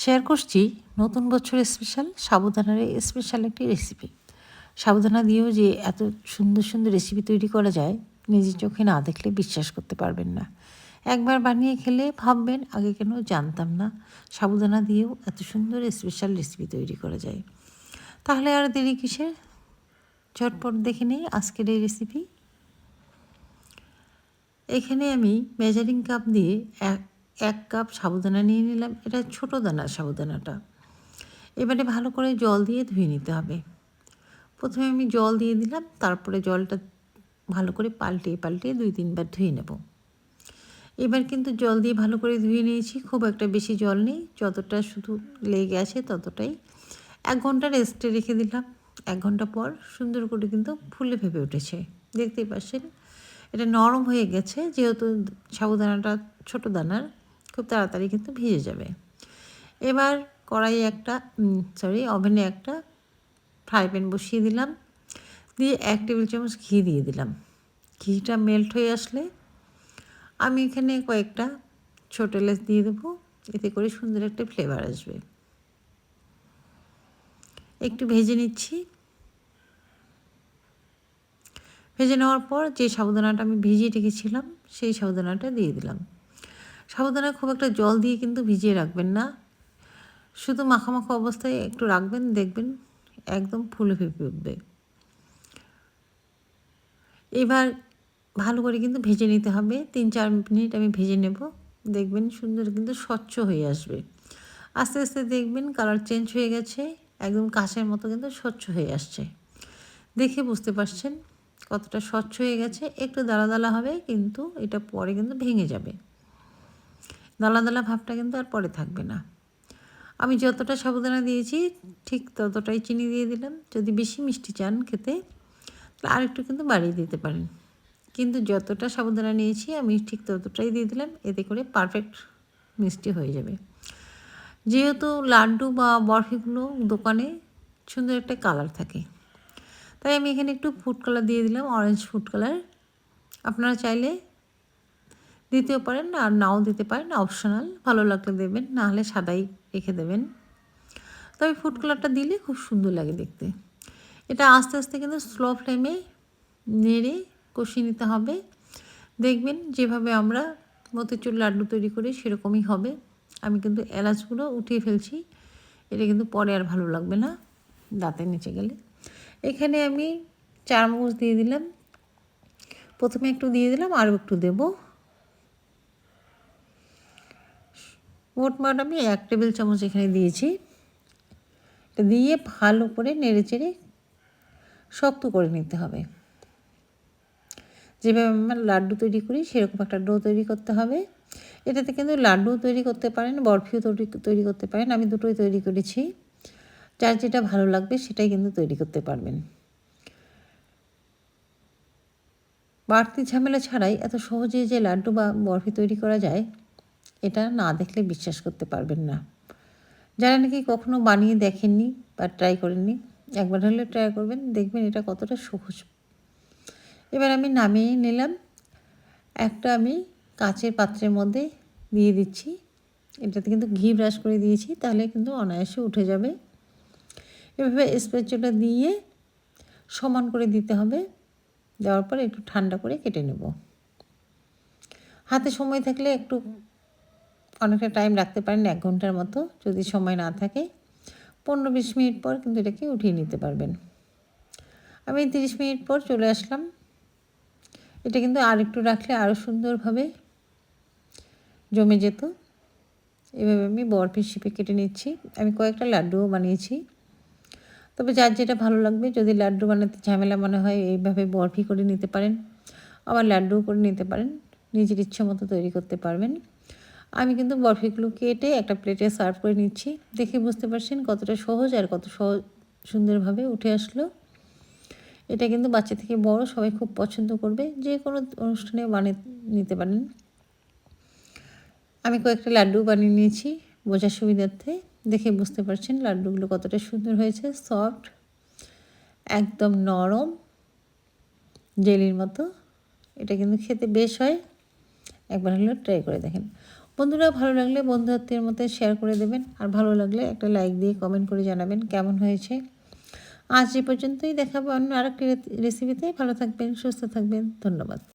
Share করছি নতুন বছরের স্পেশাল সাবুদানার স্পেশাল একটি রেসিপি সাবুদানা দিয়েও যে এত সুন্দর সুন্দর রেসিপি তৈরি করা যায়, নিজের চোখে না দেখলে বিশ্বাস করতে পারবেন না। একবার বানিয়ে খেলে ভাববেন, আগে কেন জানতাম না। সাবুদানা দিয়েও এত সুন্দর স্পেশাল রেসিপি তৈরি করা যায়। তাহলে আর দেরি কিসের? ঝটপট দেখে নেই আজকের এই রেসিপি এখানে আমি মেজারিং কাপ দিয়ে এক এক কাপ সাবুদানা নিয়ে নিলাম। এটা ছোটো দানা সাবুদানাটা। এবারে ভালো করে জল দিয়ে ধুয়ে নিতে হবে। প্রথমে আমি জল দিয়ে দিলাম, তারপরে জলটা ভালো করে পাল্টিয়ে পাল্টিয়ে দুই তিনবার ধুয়ে নেব। এবার কিন্তু জল দিয়ে ভালো করে ধুয়ে নিয়েছি, খুব একটা বেশি জল নেই। যতটা শুধু লেগে আছে ততটাই। এক ঘণ্টা রেস্টে রেখে দিলাম। এক ঘণ্টা পর সুন্দর করে কিন্তু ফুলে ভেবে উঠেছে। দেখতেই পাচ্ছেন, এটা নরম হয়ে গেছে, যেহেতু সাবুদানাটা ছোটো দানার খুব তাড়াতাড়ি কিন্তু ভিজে যাবে। এবার কড়াইয়ে একটা সরি ওভেনে একটা ফ্রাই প্যান বসিয়ে দিলাম। দিয়ে এক টেবিল চামচ ঘি দিয়ে দিলাম। ঘিটা মেল্ট হয়ে আসলে আমি এখানে কয়েকটা ছোটো এলাচ দিয়ে দেবো। এতে করে সুন্দর একটা ফ্লেভার আসবে। একটু ভেজে নিচ্ছি। ভেজে নেওয়ার পর যে সাবুদানাটা আমি ভিজিয়ে রেখেছিলাম, সেই সাবুদানাটা দিয়ে দিলাম। সাবুদানা খুব একটা জল দিয়ে কিন্তু ভিজিয়ে রাখবেন না। শুধু মাখামাখা অবস্থায় একটু রাখবেন, দেখবেন একদম ফুলে ফেপে উঠবে। এবার ভালো করে কিন্তু ভেজে নিতে হবে। তিন চার মিনিট আমি ভেজে নেব। দেখবেন সুন্দর কিন্তু স্বচ্ছ হয়ে আসবে। আস্তে আস্তে দেখবেন কালার চেঞ্জ হয়ে গেছে, একদম কাঁচের মতো কিন্তু স্বচ্ছ হয়ে আসছে। দেখে বুঝতে পারছেন কতটা স্বচ্ছ হয়ে গেছে। একটু দালা দালা হবে কিন্তু এটা পরে কিন্তু ভেঙে যাবে। দালা দালা ভাবটা কিন্তু আর পরে থাকবে না। আমি যতটা সাবুদানা দিয়েছি, ঠিক ততটাই চিনি দিয়ে দিলাম। যদি বেশি মিষ্টি চান খেতে, তাহলে আরেকটু কিন্তু বাড়িয়ে দিতে পারেন। কিন্তু যতটা সাবুদানা নিয়েছি, আমি ঠিক ততটাই দিয়ে দিলাম। এতে করে পারফেক্ট মিষ্টি হয়ে যাবে। যেহেতু লাড্ডু বা বরফিগুলো দোকানে সুন্দর একটা কালার থাকে। তাই আমি এখানে একটু ফুড কালার দিয়ে দিলাম অরেঞ্জ ফুড কালার আপনারা চাইলে দিতেও পারেন আর নাও দিতে পারেন অপশনাল ভালো লাগলে দেবেন, না হলে সাদাই রেখে দেবেন। তবে ফুড কালারটা দিলে খুব সুন্দর লাগে দেখতে। এটা আস্তে আস্তে কিন্তু স্লো ফ্লেমে নেড়ে কষিয়ে নিতে হবে। দেখবেন যেভাবে আমরা মতিচুর লাড্ডু তৈরি করি সেরকমই হবে। আমি কিন্তু এলাচগুলো উঠিয়ে ফেলছি, এটা কিন্তু পরে আর ভালো লাগবে না, দাঁতের নিচে গেলে। এখানে আমি চার মগজ দিয়ে দিলাম। প্রথমে একটু দিয়ে দিলাম, আরও একটু দেবো। মোটমাট আমি এক টেবিল চামচ এখানে দিয়েছি। এটা দিয়ে ভালো করে নেড়ে চেড়ে শক্ত করে নিতে হবে। যেভাবে আমরা লাড্ডু তৈরি করি, সেরকম একটা ডো তৈরি করতে হবে। এটাতে কিন্তু লাড্ডু তৈরি করতে পারেন, বরফিও তৈরি তৈরি করতে পারেন। আমি দুটোই তৈরি করেছি। যার যেটা ভালো লাগবে, সেটাই কিন্তু তৈরি করতে পারবেন। বাড়তি ঝামেলা ছাড়াই এত সহজে যে লাড্ডু বা বরফি তৈরি করা যায় এটা না দেখলে বিশ্বাস করতে পারবেন না। যারা নাকি কখনো বানিয়ে দেখেননি বা ট্রাই করেননি, একবার হলে ট্রাই করবেন, দেখবেন এটা কতটা সহজ। এবার আমি নামিয়ে নিলাম। একটা আমি কাঁচের পাত্রের মধ্যে দিয়ে দিচ্ছি। এটাতে কিন্তু ঘি ব্রাশ করে দিয়েছি, তাহলে কিন্তু অনায়াসে উঠে যাবে। এভাবে স্পেচটা দিয়ে সমান করে দিতে হবে। দেওয়ার পর একটু ঠান্ডা করে কেটে নেব। হাতে সময় থাকলে একটু অনেকটা টাইম রাখতে পারেন, এক ঘণ্টার মতো যদি সময় না থাকে। পনেরো বিশ মিনিট পর কিন্তু এটাকে উঠিয়ে নিতে পারবেন। আমি তিরিশ মিনিট পর চলে আসলাম। এটা কিন্তু আর একটু রাখলে আরও সুন্দরভাবে জমে যেত। এভাবে আমি বরফি শিপে কেটে নিচ্ছি। আমি কয়েকটা লাড্ডুও বানিয়েছি। তবে যার যেটা ভালো লাগবে, যদি লাড্ডু বানাতে ঝামেলা মনে হয়, এইভাবে বরফি করে নিতে পারেন। আবার লাড্ডুও করে নিতে পারেন। নিজের ইচ্ছে মতো তৈরি করতে পারবেন। আমি কিন্তু বরফিগুলো কেটে একটা প্লেটে সার্ভ করে নিচ্ছি। দেখে বুঝতে পারছেন কতটা সহজ আর কত সহজ, সুন্দরভাবে উঠে আসলো। এটা কিন্তু বাচ্চা থেকে বড়, সবাই খুব পছন্দ করবে। যে কোনো অনুষ্ঠানে বানিয়ে নিতে পারেন। আমি কয়েকটা লাড্ডু বানিয়ে নিয়েছি বোঝার সুবিধার্থে। দেখে বুঝতে পারছেন লাড্ডুগুলো কতটা সুন্দর হয়েছে। সফট একদম নরম, জেলির মতো। এটা কিন্তু খেতে বেশ হয়। একবার হলেও ট্রাই করে দেখেন। বন্ধুরা, ভালো লাগলে বন্ধুত্বের মধ্যে শেয়ার করে দেবেন আর ভালো লাগলে একটা লাইক দিয়ে কমেন্ট করে জানাবেন কেমন হয়েছে। আজ এ পর্যন্তই দেখাবো অন্য আরেকটি রেসিপিতে ভালো থাকবেন, সুস্থ থাকবেন, ধন্যবাদ।